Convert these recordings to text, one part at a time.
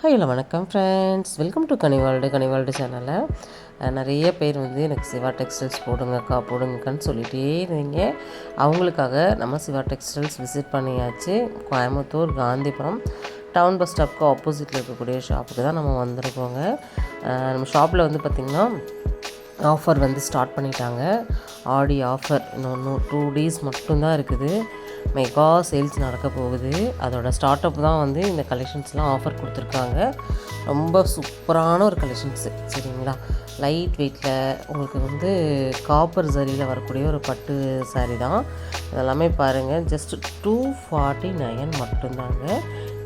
Hello வணக்கம் friends welcome to கனிவால்டு கனிவால்டு சேனலில் நிறைய பேர் வந்து எனக்கு சிவா டெக்ஸ்டைல்ஸ் போடுங்கக்கா போடுங்கக்கான்னு சொல்லிகிட்டே இருந்தீங்க. அவங்களுக்காக நம்ம சிவா டெக்ஸ்டைல்ஸ் விசிட் பண்ணியாச்சு. கோயம்புத்தூர் காந்திபுரம் டவுன் பஸ் ஸ்டாப்க்கு ஆப்போசிட்டில் இருக்கக்கூடிய ஷாப்புக்கு தான் நம்ம வந்திருக்கோங்க. நம்ம ஷாப்பில் வந்து பார்த்திங்கன்னா ஆஃபர் வந்து ஸ்டார்ட் பண்ணிட்டாங்க. ஆடி ஆஃபர் இன்னொன்று டூ டேஸ் மட்டும்தான் இருக்குது. மெகா சேல்ஸ் நடக்க போகுது. அதோட ஸ்டார்ட் அப் தான் வந்து இந்த கலெக்ஷன்ஸ்லாம் ஆஃபர் கொடுத்துருக்காங்க. ரொம்ப சூப்பரான ஒரு கலெக்ஷன்ஸு சரிங்களா? லைட் வெயிட்டில் உங்களுக்கு வந்து காப்பர் சரியில் வரக்கூடிய ஒரு பட்டு saree தான். இதெல்லாமே பாருங்கள் ஜஸ்ட் டூ ஃபார்ட்டி நைன் மட்டும்தாங்க.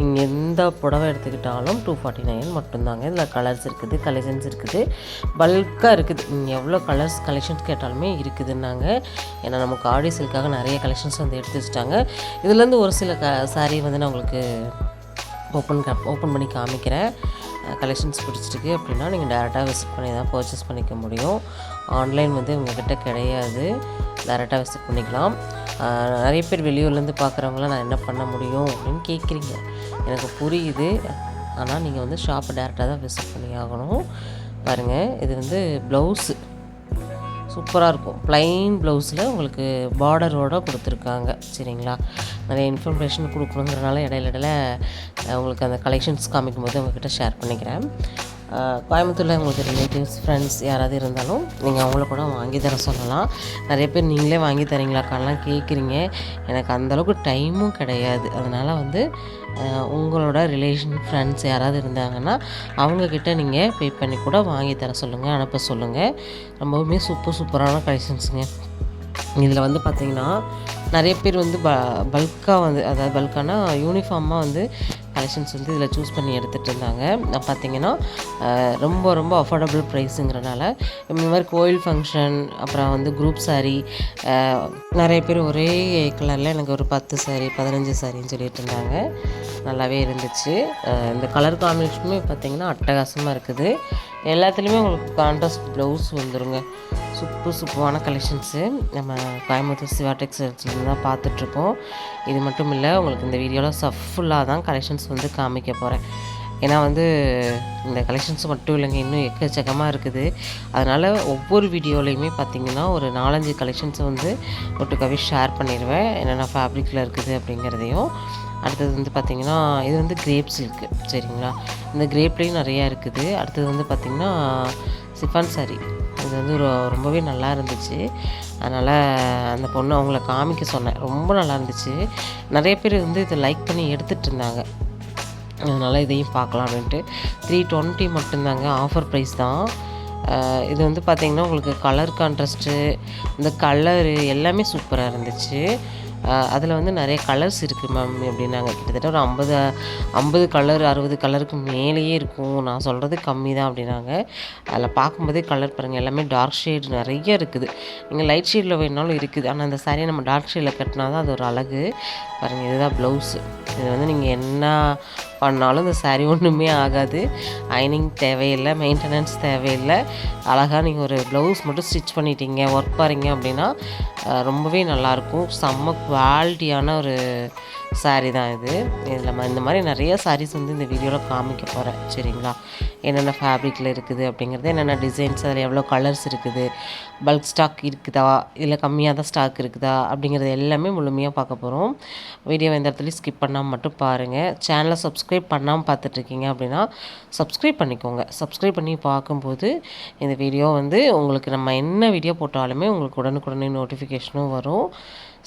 நீங்கள் எந்த புடவை எடுத்துக்கிட்டாலும் டூ ஃபார்ட்டி நைன் மட்டும்தாங்க. இதில் கலர்ஸ் இருக்குது கலெக்ஷன்ஸ் இருக்குது. பல்காக இருக்குது. நீங்கள் எவ்வளோ கலர்ஸ் கலெக்ஷன்ஸ் கேட்டாலுமே இருக்குதுன்னாங்க. ஏன்னா நமக்கு ஆடி சில்காக நிறைய கலெக்ஷன்ஸ் வந்து எடுத்து வச்சுட்டாங்க. இதுலேருந்து ஒரு சில க சாரீ வந்து நான் உங்களுக்கு ஓப்பன் க ஓப்பன் பண்ணி காமிக்கிறேன். கலெக்ஷன்ஸ் பிடிச்சிருக்கு அப்படின்னா நீங்கள் டேரெக்டாக விசிட் பண்ணி தான் பர்ச்சேஸ் பண்ணிக்க முடியும். ஆன்லைன் வந்து உங்கள்கிட்ட கிடையாது. டேரெக்டாக விசிட் பண்ணிக்கலாம். நிறைய பேர் வெளியூர்லேருந்து பார்க்குறவங்களாம் நான் என்ன பண்ண முடியும் அப்படின்னு கேட்குறீங்க எனக்கு புரியுது. ஆனால் நீங்கள் வந்து ஷாப்பை டேரெக்டாக தான் விசிட் பண்ணி ஆகணும் பாருங்கள் இது வந்து ப்ளவுஸு சூப்பராக இருக்கும். ப்ளைன் ப்ளவுஸில் உங்களுக்கு பார்டரோட கொடுத்துருக்காங்க. சரிங்களா? நிறைய இன்ஃபர்மேஷன் கொடுக்கணுங்கிறனால இடையில இடையில உங்களுக்கு அந்த கலெக்ஷன்ஸ் காமிக்கும்போது உங்ககிட்ட ஷேர் பண்ணிக்கிறேன். கோயம்புத்தூரில் உங்களுக்கு ரிலேட்டிவ்ஸ் ஃப்ரெண்ட்ஸ் யாராவது இருந்தாலும் நீங்கள் அவங்கள கூட வாங்கி தர சொல்லலாம். நிறைய பேர் நீங்களே வாங்கி தரீங்களாக்காலாம் கேட்குறீங்க எனக்கு அந்தளவுக்கு டைமும் கிடையாது. அதனால் வந்து உங்களோட ரிலேஷன் ஃப்ரெண்ட்ஸ் யாராவது இருந்தாங்கன்னா அவங்கக்கிட்ட நீங்கள் பே பண்ணி கூட வாங்கி தர சொல்லுங்கள் அனுப்ப சொல்லுங்கள் ரொம்பவுமே சூப்பர் சூப்பரான கலெக்ஷன்ஸுங்க இதில் வந்து பார்த்திங்கன்னா நிறைய பேர் வந்து ப பல்காக வந்து அதாவது பல்கானா யூனிஃபார்மாக வந்து கலெக்ஷன்ஸ் வந்து இதில் சூஸ் பண்ணி எடுத்துகிட்டு இருந்தாங்க. நான் ரொம்ப ரொம்ப அஃபோர்டபுள் ப்ரைஸுங்கிறனால இந்த மாதிரி கோயில் ஃபங்க்ஷன் அப்புறம் வந்து குரூப் சாரீ நிறைய பேர் ஒரே கலரில் எனக்கு ஒரு பத்து சாரீ பதினஞ்சு சாரின்னு சொல்லிட்டு இருந்தாங்க. நல்லாவே இருந்துச்சு. இந்த கலர் காம்பினேஷனுமே பார்த்தீங்கன்னா அட்டகாசமாக இருக்குது. எல்லாத்துலேயுமே உங்களுக்கு கான்ட்ராஸ்ட் ப்ளவுஸ் வந்துருங்க. சூப்பர் சூப்பரான கலெக்ஷன்ஸு நம்ம கோயம்புத்தூர் சிவா டெக்ஸ்டைல்ஸ்லேருந்து தான் பார்த்துட்ருக்கோம். இது மட்டும் இல்லை உங்களுக்கு இந்த வீடியோவில் சஃபுல்லாக தான் கலெக்ஷன்ஸ் வந்து காமிக்க போகிறேன் ஏன்னா வந்து இந்த கலெக்ஷன்ஸ் மட்டும் இல்லைங்க இன்னும் எக்கச்சக்கமாக இருக்குது. அதனால் ஒவ்வொரு வீடியோலையுமே பார்த்திங்கன்னா ஒரு நாலஞ்சு கலெக்ஷன்ஸை வந்து ஒட்டுக்காவே ஷேர் பண்ணிடுவேன். என்னென்ன ஃபேப்ரிக்கில் இருக்குது அப்படிங்கிறதையும். அடுத்தது வந்து பார்த்திங்கன்னா இது வந்து கிரேப்ஸ் இருக்குது சரிங்களா? இந்த கிரேப்லேயும் நிறையா இருக்குது. அடுத்தது வந்து பார்த்திங்கன்னா சிஃபான் சாரி இது வந்து ரொம்பவே நல்லா இருந்துச்சு. அதனால் அந்த பொண்ணு அவங்கள காமிக்க சொன்னேன். ரொம்ப நல்லா இருந்துச்சு. நிறைய பேர் வந்து இதை லைக் பண்ணி எடுத்துகிட்டு இருந்தாங்க. அதனால் இதையும் பார்க்கலாம் அப்படின்ட்டு த்ரீ டுவெண்ட்டி மட்டும்தாங்க ஆஃபர் ப்ரைஸ் தான். இது வந்து பார்த்திங்கன்னா உங்களுக்கு கலர் கான்ட்ராஸ்ட்டு இந்த கலரு எல்லாமே சூப்பராக இருந்துச்சு. அதில் வந்து நிறைய கலர்ஸ் இருக்குது மேம் அப்படின்னாங்க கிட்டத்தட்ட ஒரு ஐம்பது ஐம்பது கலர் அறுபது கலருக்கு மேலேயே இருக்கும். நான் சொல்கிறது கம்மி தான் அப்படின்னாங்க. அதில் பார்க்கும்போதே கலர் பாருங்கள் எல்லாமே டார்க் ஷேட் நிறைய இருக்குது. நீங்கள் லைட் ஷேடில் வேணாலும் இருக்குது. ஆனால் அந்த சாரியை நம்ம டார்க் ஷேடில் கட்டினா தான் அது ஒரு அழகு. பாருங்கள் இதுதான் ப்ளவுஸு இது வந்து நீங்கள் என்ன பண்ணாலும் இந்த saree ஒன்றுமே ஆகாது. அயனிங் தேவையில்லை மெயின்டெனன்ஸ் தேவையில்லை. அழகாக நீங்கள் ஒரு ப்ளவுஸ் மட்டும் ஸ்டிச் பண்ணிட்டீங்க ஒர்க் பாருங்க அப்படின்னா ரொம்பவே நல்லாயிருக்கும் செம்ம குவாலிட்டியான ஒரு சாரீ தான் இது. இதில் இந்த மாதிரி நிறைய சாரீஸ் வந்து இந்த வீடியோவில் காமிக்க போகிறேன் சரிங்களா? என்னென்ன ஃபேப்ரிக்கில் இருக்குது அப்படிங்கிறது என்னென்ன டிசைன்ஸ் அதில் எவ்வளோ கலர்ஸ் இருக்குது பல்க் ஸ்டாக் இருக்குதா இல்லை கம்மியாக தான் ஸ்டாக் இருக்குதா அப்படிங்கிறது எல்லாமே முழுமையாக பார்க்க போகிறோம் வீடியோ எந்த இடத்துலையும் ஸ்கிப் பண்ணாமல் மட்டும் பாருங்கள் சேனலை சப்ஸ்கிரைப் பண்ணாமல் பார்த்துட்ருக்கீங்க அப்படின்னா சப்ஸ்கிரைப் பண்ணிக்கோங்க. சப்ஸ்கிரைப் பண்ணி பார்க்கும்போது இந்த வீடியோ வந்து உங்களுக்கு நம்ம என்ன வீடியோ போட்டாலுமே உங்களுக்கு உடனுக்குடனே நோட்டிஃபிகேஷனும் வரும்.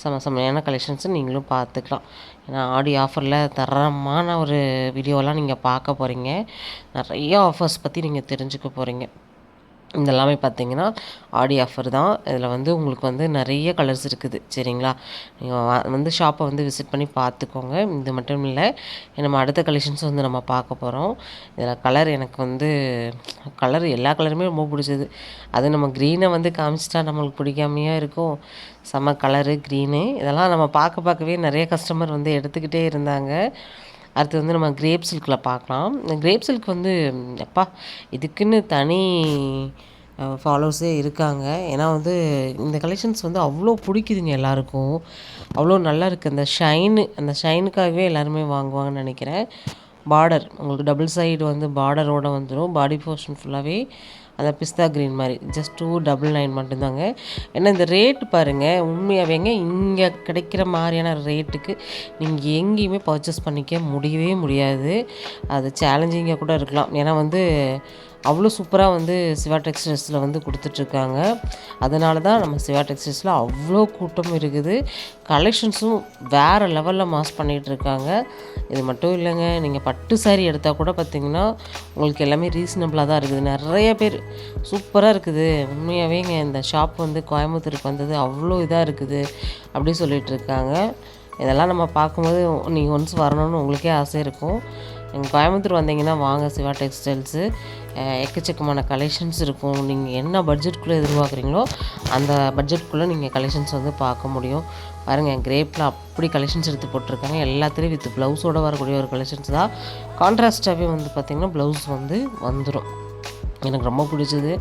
செம செம்மையான கலெக்ஷன்ஸு நீங்களும் பார்த்துக்கலாம். ஏன்னா ஆடி ஆஃபரில் தரமான ஒரு வீடியோலாம் நீங்கள் பார்க்க போகிறீங்க நிறைய ஆஃபர்ஸ் பற்றி நீங்கள் தெரிஞ்சுக்க போகிறீங்க இதெல்லாமே பார்த்தீங்கன்னா ஆடி ஆஃபர் தான். இதில் வந்து உங்களுக்கு வந்து நிறைய கலர்ஸ் இருக்குது. சரிங்களா? நீங்கள் வந்து ஷாப்பை வந்து விசிட் பண்ணி பார்த்துக்கோங்க. இது மட்டும் இல்லை நம்ம அடுத்த கலெக்ஷன்ஸ் வந்து நம்ம பார்க்க போகிறோம் இதில் கலர் எனக்கு வந்து கலர் எல்லா கலருமே ரொம்ப பிடிச்சது. அது நம்ம க்ரீனை வந்து காமிச்சிட்டா நம்மளுக்கு பிடிக்காமையாக இருக்கும். செம்ம கலரு க்ரீனு இதெல்லாம் நம்ம பார்க்க பார்க்கவே நிறைய கஸ்டமர் வந்து எடுத்துக்கிட்டே இருந்தாங்க. அடுத்து வந்து நம்ம கிரேப் சில்கில் பார்க்கலாம். இந்த கிரேப் சில்க் வந்து எப்பா இதுக்குன்னு தனி ஃபாலோவர்ஸே இருக்காங்க. ஏன்னா வந்து இந்த கலெக்ஷன்ஸ் வந்து அவ்வளோ பிடிக்குதுங்க எல்லாருக்கும். அவ்வளோ நல்லா இருக்குது அந்த ஷைனு அந்த ஷைனுக்காகவே எல்லாருமே வாங்குவாங்கன்னு நினைக்கிறேன். பார்டர் உங்களுக்கு டபுள் சைடு வந்து பார்டரோடு வந்துடும் பாடி போர்ஷன் ஃபுல்லாகவே அந்த பிஸ்தா க்ரீன் மாதிரி. ஜஸ்ட் டூ டபுள் நைன் மட்டும்தாங்க. ஏன்னா இந்த ரேட்டு பாருங்கள் உண்மையாகவேங்க இங்கே கிடைக்கிற மாதிரியான ரேட்டுக்கு நீங்கள் எங்கேயுமே பர்ச்சேஸ் பண்ணிக்க முடியவே முடியாது. அது சேலஞ்சிங்காக கூட இருக்கலாம். ஏன்னா வந்து அவ்வளோ சூப்பராக வந்து சிவா டெக்ஸ்டைல்ஸில் வந்து கொடுத்துட்ருக்காங்க. அதனால தான் நம்ம சிவா டெக்ஸ்டைல்ஸில் அவ்வளோ கூட்டம் இருக்குது. கலெக்ஷன்ஸும் வேறு லெவலில் மாஸ் பண்ணிகிட்ருக்காங்க. இது மட்டும் இல்லைங்க நீங்கள் பட்டு சாரீ எடுத்தால் கூட பார்த்தீங்கன்னா உங்களுக்கு எல்லாமே ரீசனபிளாக தான் இருக்குது. நிறைய பேர் சூப்பராக இருக்குது. உண்மையாகவேங்க இந்த ஷாப் வந்து கோயம்புத்தூருக்கு வந்தது அவ்வளோ இதாக இருக்குது அப்படி சொல்லிகிட்ருக்காங்க. இதெல்லாம் நம்ம பார்க்கும்போது நீங்கள் ஒன்ஸ் வரணும்னு உங்களுக்கே ஆசை இருக்கும். எங்கள் கோயம்புத்தூர் வந்தீங்கன்னா வாங்க சிவா டெக்ஸ்டைல்ஸு. எக்கச்சக்கமான கலெக்ஷன்ஸ் இருக்கும். நீங்கள் என்ன பட்ஜெட்குள்ளே எதிர்பார்க்குறீங்களோ அந்த பட்ஜெட்குள்ளே நீங்கள் கலெக்ஷன்ஸ் வந்து பார்க்க முடியும். பாருங்கள் கிரேப்பில் அப்படி கலெக்ஷன்ஸ் எடுத்து போட்டிருக்காங்க. எல்லாத்துலேயும் வித் ப்ளவுஸோடு வரக்கூடிய ஒரு கலெக்ஷன்ஸ் தான். கான்ட்ராஸ்டாகவே வந்து பார்த்திங்கன்னா ப்ளவுஸ் வந்து வந்துடும் எனக்கு ரொம்ப பிடிச்சது.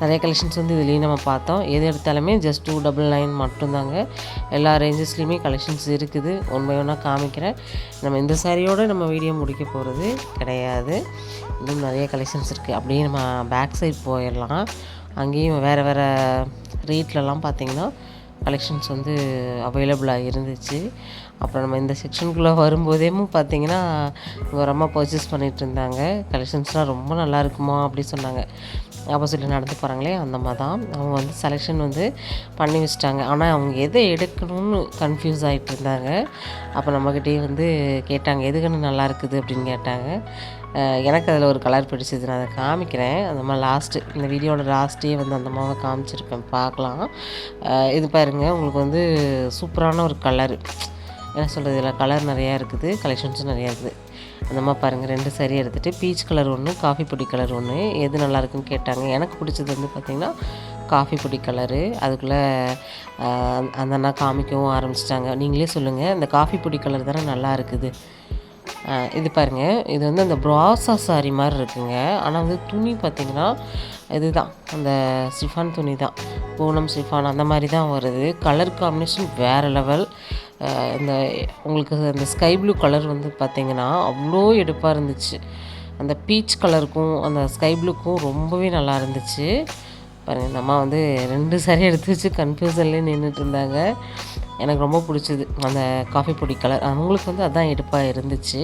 நிறைய கலெக்ஷன்ஸ் வந்து இதுலேயும் நம்ம பார்த்தோம். எது எடுத்தாலுமே ஜஸ்ட் டூ டபுள் நைன் மட்டும்தாங்க. எல்லா ரேஞ்சஸ்லேயுமே கலெக்ஷன்ஸ் இருக்குது. ஒன் பை ஒன்னாக காமிக்கிறேன். நம்ம இந்த சாரியோடு நம்ம வீடியோ முடிக்க போகிறது கிடையாது. இன்னும் நிறைய கலெக்ஷன்ஸ் இருக்குது அப்படியே நம்ம பேக் சைட் போயிடலாம். அங்கேயும் வேறு வேறு ரேட்லலாம் பார்த்தீங்கன்னா கலெக்ஷன்ஸ் வந்து அவைலபிளாக இருந்துச்சு. அப்புறம் நம்ம இந்த செக்ஷனுக்குள்ளே வரும்போதேமும் பார்த்தீங்கன்னா ஒரு அம்மா பர்ச்சேஸ் பண்ணிகிட்டு இருந்தாங்க. கலெக்ஷன்ஸ்லாம் ரொம்ப நல்லா இருக்குமா அப்படி சொன்னாங்க. ஆப்போசிட்டில் நடந்து போகிறாங்களே அந்த மாதிரி தான். அவங்க வந்து செலெக்ஷன் வந்து பண்ணி வச்சிட்டாங்க. ஆனால் அவங்க எதை எடுக்கணும்னு கன்ஃபியூஸ் ஆகிட்டு இருந்தாங்க. அப்போ நம்மக்கிட்டேயே வந்து கேட்டாங்க எதுக்குன்னு நல்லா இருக்குது? அப்படின்னு கேட்டாங்க. எனக்கு அதில் ஒரு கலர் பிடிச்சது. நான் அதை காமிக்கிறேன். அந்த மாதிரி லாஸ்ட்டு இந்த வீடியோட லாஸ்ட்டே வந்து அந்த மாதிரி காமிச்சிருப்பேன் பார்க்கலாம். இது பாருங்கள் உங்களுக்கு வந்து சூப்பரான ஒரு கலரு என்ன சொல்கிறது இதில் கலர் நிறையா இருக்குது கலெக்ஷன்ஸும் நிறையா இருக்குது. அந்த மாதிரி பாருங்கள் ரெண்டு சரி எடுத்துகிட்டு பீச் கலர் ஒன்று காஃபி பொடி கலர் ஒன்று எது நல்லாயிருக்குன்னு கேட்டாங்க. எனக்கு பிடிச்சது வந்து பார்த்திங்கன்னா காஃபி பொடி கலரு அதுக்குள்ளே அந்த அண்ணா காமிக்கவும் ஆரம்பிச்சிட்டாங்க. நீங்களே சொல்லுங்கள் இந்த காஃபி பொடி கலர் தானே நல்லா இருக்குது. இது பாருங்கள் இது வந்து அந்த ப்ராசா சாரி மாதிரி இருக்குங்க. ஆனால் வந்து துணி பார்த்தீங்கன்னா இதுதான் அந்த சிஃபான் துணி தான் பூனம் சிஃபான் அந்த மாதிரி தான் வருது. கலர் காம்பினேஷன் வேறு லெவல் இந்த உங்களுக்கு அந்த ஸ்கை ப்ளூ கலர் வந்து பார்த்திங்கன்னா அவ்வளோ எடுப்பாக இருந்துச்சு. அந்த பீச் கலருக்கும் அந்த ஸ்கை ப்ளூக்கும் ரொம்பவே நல்லா இருந்துச்சு. பாருங்கள் நம்ம அம்மா வந்து ரெண்டு சாரி எடுத்து வச்சு கன்ஃபியூசன்லேயே நின்றுட்டு இருந்தாங்க. எனக்கு ரொம்ப பிடிச்சது அந்த காஃபி பொடி கலர் அவங்களுக்கு வந்து அதுதான் எடுப்பாக இருந்துச்சு.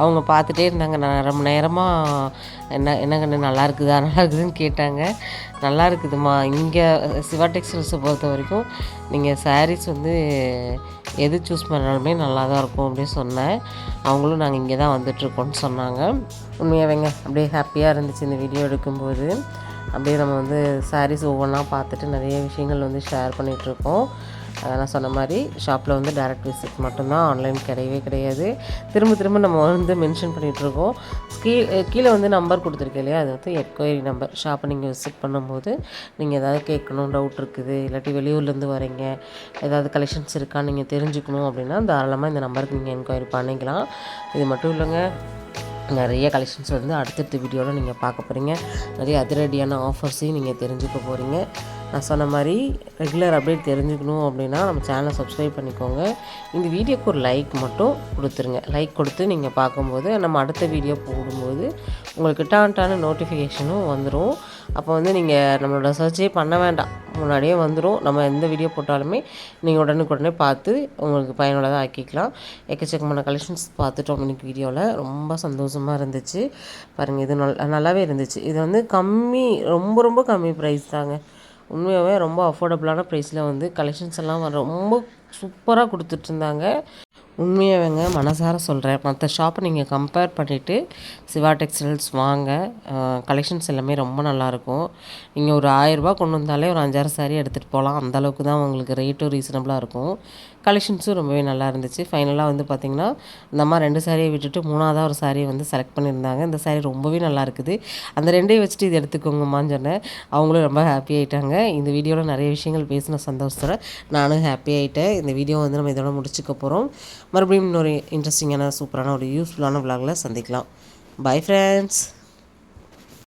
அவங்க பார்த்துட்டே இருந்தாங்க. நான் ரொம்ப நேரமாக என்ன என்ன கண்ணு நல்லா இருக்குதா நல்லா இருக்குதுன்னு கேட்டாங்க. நல்லா இருக்குதுமா இங்கே சிவா டெக்ஸ்டைல்ஸை பொறுத்த வரைக்கும் நீங்கள் சாரீஸ் வந்து எது சூஸ் பண்ணாலுமே நல்லா தான் இருக்கும் அப்படின்னு சொன்னேன். அவங்களும் நாங்கள் இங்கே தான் வந்துட்ருக்கோம்னு சொன்னாங்க உண்மையாகவேங்க அப்படியே ஹாப்பியாக இருந்துச்சு இந்த வீடியோ எடுக்கும்போது. அப்படியே நம்ம வந்து சாரீஸ் ஒவ்வொன்றா பார்த்துட்டு நிறைய விஷயங்கள் வந்து ஷேர் பண்ணிகிட்ருக்கோம் அதெல்லாம் சொன்ன மாதிரி ஷாப்பில் வந்து டேரக்ட் விசிட் மட்டும்தான் ஆன்லைன் கிடையவே கிடையாது. திரும்ப திரும்ப நம்ம வந்து மென்ஷன் பண்ணிகிட்ருக்கோம் கீ கீழே வந்து நம்பர் கொடுத்துருக்கேன் இல்லையா? அது வந்து என்கொயரி நம்பர் ஷாப்பை நீங்கள் விசிட் பண்ணும்போது நீங்கள் எதாவது கேட்கணும் டவுட் இருக்குது இல்லாட்டி வெளியூர்லேருந்து வரீங்க ஏதாவது கலெக்ஷன்ஸ் இருக்கான்னு நீங்கள் தெரிஞ்சுக்கணும் அப்படின்னா தாராளமாக இந்த நம்பருக்கு நீங்கள் என்கொயரி பண்ணிக்கலாம். இது மட்டும் இல்லைங்க. நிறைய கலெக்ஷன்ஸ் வந்து அடுத்தடுத்த வீடியோவில் நீங்கள் பார்க்க போகிறீங்க நிறைய அதிரடியான ஆஃபர்ஸையும் நீங்கள் தெரிஞ்சுக்க போகிறீங்க நான் சொன்ன மாதிரி ரெகுலர் அப்டேட் தெரிஞ்சுக்கணும் அப்படின்னா நம்ம சேனலை சப்ஸ்கிரைப் பண்ணிக்கோங்க. இந்த வீடியோக்கு ஒரு லைக் மட்டும் கொடுத்துருங்க. லைக் கொடுத்து நீங்கள் பார்க்கும்போது நம்ம அடுத்த வீடியோ போடும்போது உங்களுக்கு டான்டான நோட்டிஃபிகேஷனும் வந்துடும் அப்போ வந்து நீங்கள் நம்மளோட சர்ச்சே பண்ண வேண்டாம். முன்னாடியே வந்துடும் நம்ம எந்த வீடியோ போட்டாலுமே நீங்கள் உடனுக்குடனே பார்த்து உங்களுக்கு பயனுள்ளதாக ஆக்கிக்கலாம். எக்கச்சக்கமான கலெக்ஷன்ஸ் பார்த்துட்டோம் இன்னைக்கு வீடியோவில் ரொம்ப சந்தோஷமாக இருந்துச்சு. பாருங்கள் இது நல் நல்லாவே இருந்துச்சு. இது வந்து கம்மி ரொம்ப ரொம்ப கம்மி ப்ரைஸ் தாங்க. உண்மையாகவே ரொம்ப அஃபோர்டபுளான ப்ரைஸில் வந்து கலெக்ஷன்ஸ் எல்லாம் வர- ரொம்ப சூப்பராக கொடுத்துட்ருந்தாங்க. உண்மையாகவேங்க மனசார சொல்கிறேன் மற்ற ஷாப்பை நீங்கள் கம்பேர் பண்ணிவிட்டு சிவா டெக்ஸ்டைல்ஸ் வாங்க கலெக்ஷன்ஸ் எல்லாமே ரொம்ப நல்லாயிருக்கும் நீங்கள் ஒரு ஆயிரரூபா கொண்டு வந்தாலே ஒரு அஞ்சாறு சாரி எடுத்துகிட்டு போகலாம். அந்த அளவுக்கு தான் உங்களுக்கு ரேட்டும் ரீசனபிளாக இருக்கும். கலெக்ஷன்ஸும் ரொம்பவே நல்லா இருந்துச்சு ஃபைனலாக வந்து பார்த்திங்கன்னா இந்த அம்மா ரெண்டு சாரியை விட்டுட்டு மூணாவதாக ஒரு சாரியை வந்து செலக்ட் பண்ணியிருந்தாங்க. இந்த சாரி ரொம்பவே நல்லா இருக்குது அந்த ரெண்டையும் வச்சுட்டு இது எடுத்துக்கோங்கம்மான்னு சொன்னேன். அவங்களும் ரொம்ப ஹாப்பி ஆகிட்டாங்க இந்த வீடியோவில் நிறைய விஷயங்கள் பேசின சந்தோஷத்தில் நானும் ஹாப்பி ஆகிட்டேன் இந்த வீடியோ வந்து நம்ம இதோட முடிச்சுக்க போகிறோம் மறுபடியும் இன்னொரு இன்ட்ரெஸ்டிங்கான சூப்பரான ஒரு யூஸ்ஃபுல்லான விலாகில் சந்திக்கலாம். Bye friends